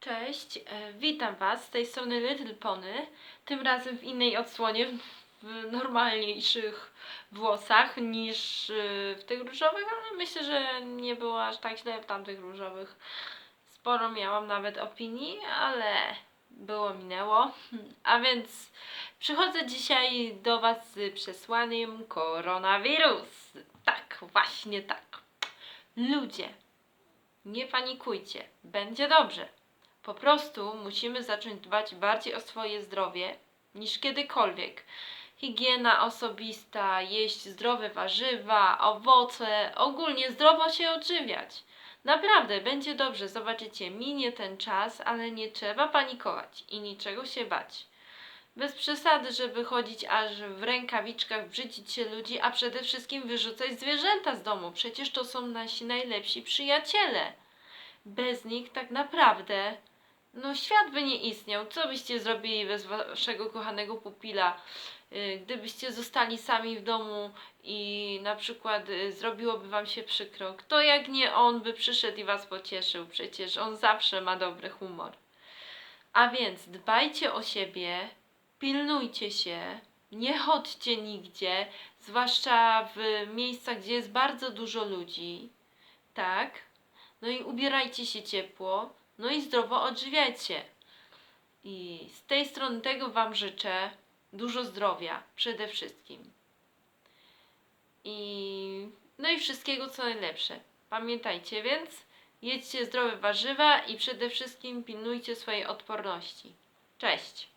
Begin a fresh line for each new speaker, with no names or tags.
Cześć, e, witam Was z tej strony Little Pony. Tym razem w innej odsłonie, w- normalniejszych włosach niż e, w tych różowych, ale myślę, że nie było aż tak źle w tamtych różowych. Sporo miałam nawet opinii, ale było minęło. A więc przychodzę dzisiaj do Was z przesłaniem koronawirus. Tak, właśnie tak. Ludzie, nie panikujcie, będzie dobrze. Po prostu musimy zacząć dbać bardziej o swoje zdrowie niż kiedykolwiek. Higiena osobista, jeść zdrowe warzywa, owoce, ogólnie zdrowo się odżywiać. Naprawdę, będzie dobrze, zobaczycie, minie ten czas, ale nie trzeba panikować i niczego się bać. Bez przesady, żeby chodzić aż w rękawiczkach, brzydzić się ludzi, a przede wszystkim wyrzucać zwierzęta z domu. Przecież to są nasi najlepsi przyjaciele. Bez nich tak naprawdę no świat by nie istniał. Co byście zrobili bez waszego kochanego pupila? Y, Gdybyście zostali sami w domu i na przykład y, zrobiłoby wam się przykro, kto jak nie on by przyszedł i was pocieszył? Przecież on zawsze ma dobry humor. A więc dbajcie o siebie, pilnujcie się, nie chodźcie nigdzie, zwłaszcza w miejscach, gdzie jest bardzo dużo ludzi. Tak? No i ubierajcie się ciepło, no i zdrowo odżywiajcie. I z tej strony tego Wam życzę dużo zdrowia przede wszystkim. I no i wszystkiego co najlepsze. Pamiętajcie więc, jedzcie zdrowe warzywa i przede wszystkim pilnujcie swojej odporności. Cześć!